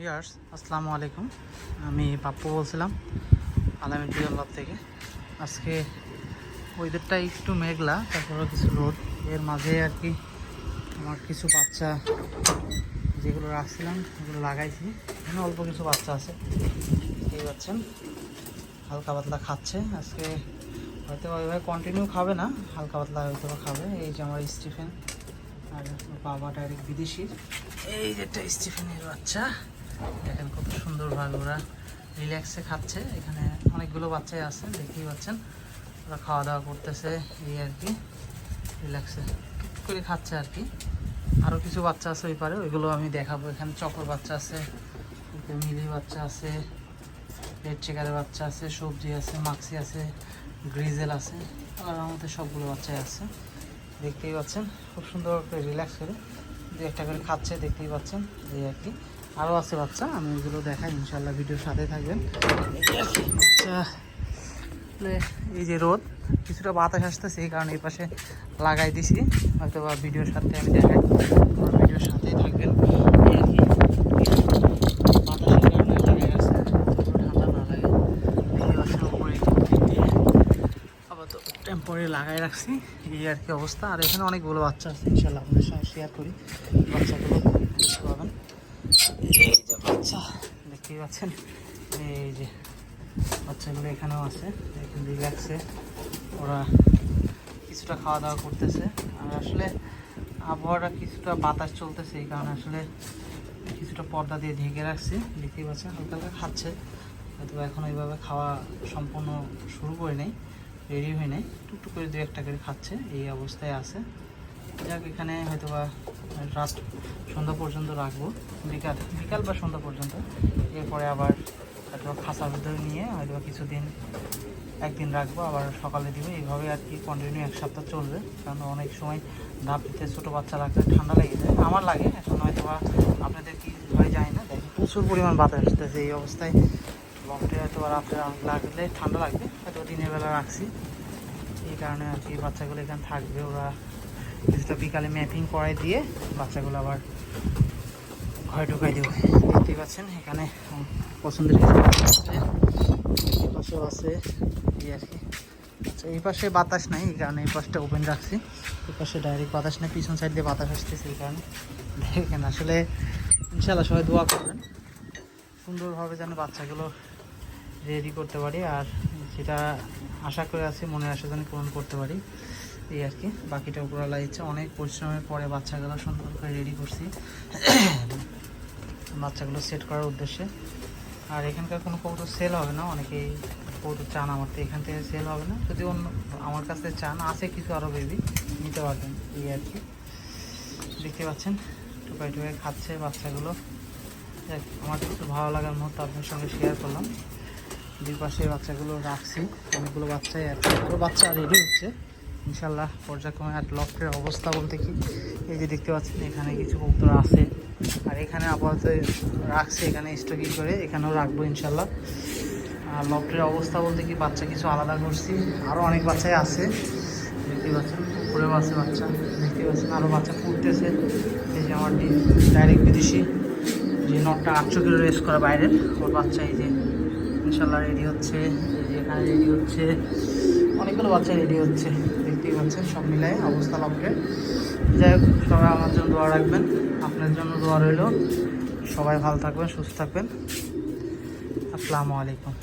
Viewers, আসসালামু আলাইকুম। আমি পাপ্পু বলছিলাম, আলামী বিয়ল থেকে। আজকে ওয়েদারটা একটু মেঘলা তারপরে কিছু রোদ। এর মাঝে আর কি আমার কিছু বাচ্চা, যেগুলো রাখছিলাম ওগুলো লাগাইছি। এখানে অল্প কিছু বাচ্চা আছে, দেখতেই পাচ্ছেন। হালকা পাতলা খাচ্ছে। আজকে হয়তো ওইভাবে কন্টিনিউ খাবে না, হালকা পাতলা হয়তো খাবে। এই যে আমার স্টিফেন আর বাবাটা বাবা ডাইরেক্ট বিদেশির এই যে একটা স্টিফেনের বাচ্চা। দেখেন কত সুন্দরভাবে ওরা রিল্যাক্সে খাচ্ছে। এখানে অনেকগুলো বাচ্চাই আছে, দেখতেই পাচ্ছেন। ওরা খাওয়া দাওয়া করতেছে, এই আর কি রিল্যাক্সে করে খাচ্ছে আর কি। আরও কিছু বাচ্চা আছে ওই পারে, ওইগুলো আমি দেখাবো। এখানে চকর বাচ্চা আছে মিলি বাচ্চা আছে রেড চেকারের বাচ্চা আছে, সবজি আছে মাক্সি আছে গ্রিজেল আছে আর আমাদের সবগুলো বাচ্চাই আছে। দেখতেই পাচ্ছেন, খুব সুন্দর করে রিল্যাক্স করে দু একটা করে খাচ্ছে, দেখতেই পাচ্ছেন, এই আর কি। আরও আছে বাচ্চা, আমি ওইগুলো দেখাই ইনশাল্লাহ ভিডিওর সাথে থাকবেন। আসলে এই যে রোদ, কিছুটা বাতাস আসতেছে, এই কারণে এই পাশে লাগাই দিছি। হয়তো বা ভিডিওর সাথে আমি দেখাই ভিডিওর সাথেই থাকবেন। লাগাই ঠান্ডা না লাগে। দেখতে পাচ্ছেন উপরে টিপ দিয়ে আবার তো টেম্পোরারি লাগাই রাখছি, এই আর কি অবস্থা। আর এখানে অনেকগুলো বাচ্চা আছে ইনশাল্লাহ আপনাদের সঙ্গে শেয়ার করি। বাচ্চাগুলো পাবেন। বাচ্চা দেখতেই পাচ্ছেন। এই যে বাচ্চাগুলো এখানেও আছে একদম রিল্যাক্সে ওরা কিছুটা খাওয়া দাওয়া করতেছে। আর আসলে আবহাওয়াটা কিছুটা বাতাস চলতেছে, এই কারণে আসলে কিছুটা পর্দা দিয়ে ঢেকে রাখছি। দেখতেই পাচ্ছেন হালকা হালকা খাচ্ছে। হয়তো এখন ওইভাবে খাওয়া সম্পূর্ণ শুরু করে নেই রেডি হয়ে নেই টুকটুক করে দু একটা করে খাচ্ছে, এই অবস্থায় আছে। যাক, এখানে হয়তো বা রাত সন্ধ্যা পর্যন্ত রাখব। বিকাল বিকাল বা সন্ধ্যা পর্যন্ত। এরপরে আবার হয়তো খাঁচার ভিতরে নিয়ে হয়তো কিছুদিন, একদিন রাখব, আবার সকালে দিব। এইভাবে আর কি কন্টিনিউ এক সপ্তাহ চলবে, কারণ অনেক সময় ধাপ দিতে ছোটো বাচ্চা রাখলে ঠান্ডা লেগে যায়। আমার লাগে, এখন হয়তো বা আপনাদের কি হয়ে যায় না দেখেন প্রচুর পরিমাণ বাতাস আসতেছে এই অবস্থায়। লকটে হয়তো বা রাত্রে লাগলে ঠান্ডা লাগবে হয়তো দিনের বেলা রাখছি। এই কারণে আর কি বাচ্চাগুলো এখানে থাকবে, ওরা কিছুটা বিকালে ম্যাপিং করাই দিয়ে বাচ্চাগুলো আবার ঘরে ঢুকাই দেবো। দেখতেই পাচ্ছেন, এখানে পছন্দের এই পাশেও আছে, এই আর কি। আচ্ছা এই পাশে বাতাস নাই, এই কারণে এই পাশটা ওপেন রাখছি। এই পাশে ডাইরেক্ট বাতাস নেই, পিছন সাইড দিয়ে বাতাস আসতেছে এই কারণে। দেখেন, আসলে ইনশাল্লাহ সবাই দোয়া করবেন। সুন্দরভাবে যেন বাচ্চাগুলো রেডি করতে পারি, আর যেটা আশা করে আছি মনের আশা যেন পূরণ করতে পারি। এই আর কি। বাকিটা উপরওয়ালা ইচ্ছা অনেক পরিশ্রমের পরে বাচ্চাগুলো সুন্দর করে রেডি করছি। বাচ্চাগুলো সেট করার উদ্দেশ্যে। আর এখানকার কোনো কবুতর সেল হবে না। অনেকেই কবুতর চান আমার তো এখান থেকে সেল হবে না। যদি অন্য আমার কাছে চান আছে কিছু আরও বেবি নিতে পারবেন। এই আর কি। দেখতে পাচ্ছেন? টুকাই টুকাই খাচ্ছে বাচ্চাগুলো। যাক, আমার কিছু ভালো লাগার মুহূর্ত আপনার সঙ্গে শেয়ার করলাম। দুই পাশে বাচ্চাগুলো রাখছি। অনেকগুলো বাচ্চাই এতগুলো বাচ্চা রেডি হচ্ছে। ইনশাল্লাহ পর্যায়ক্রমে আর লফটের অবস্থা বলতে কি? এই যে দেখতে পাচ্ছেন, এখানে কিছু কবুতর আছে। আর এখানে আপাতত রাখছে, এখানে স্টকিং করে এখানেও রাখব ইনশাল্লাহ আর লফটের অবস্থা বলতে কি, বাচ্চা কিছু আলাদা করছি। আরও অনেক বাচ্চাই আছে। দেখতে পাচ্ছেন, উপরেও আছে বাচ্চা। দেখতে পাচ্ছেন আরও বাচ্চা ফুটতেছে এই যে আমার ডাইরেক্ট বিদেশি। যে নটটা আটশো কিলো রেস করা বাইরের, ওর বাচ্চা এই যে ইনশাল্লাহ রেডি হচ্ছে। এই যে এখানে রেডি হচ্ছে। অনেকগুলো বাচ্চা রেডি হচ্ছে। দেখতেই পাচ্ছেন সব মিলাই অবস্থা লকটে যাই হোক, সবাই আমার জন্য দোয়া রাখবেন। আপনার জন্য দোয়া রইল। সবাই ভালো থাকবেন, সুস্থ থাকবেন। আসসালামু আলাইকুম।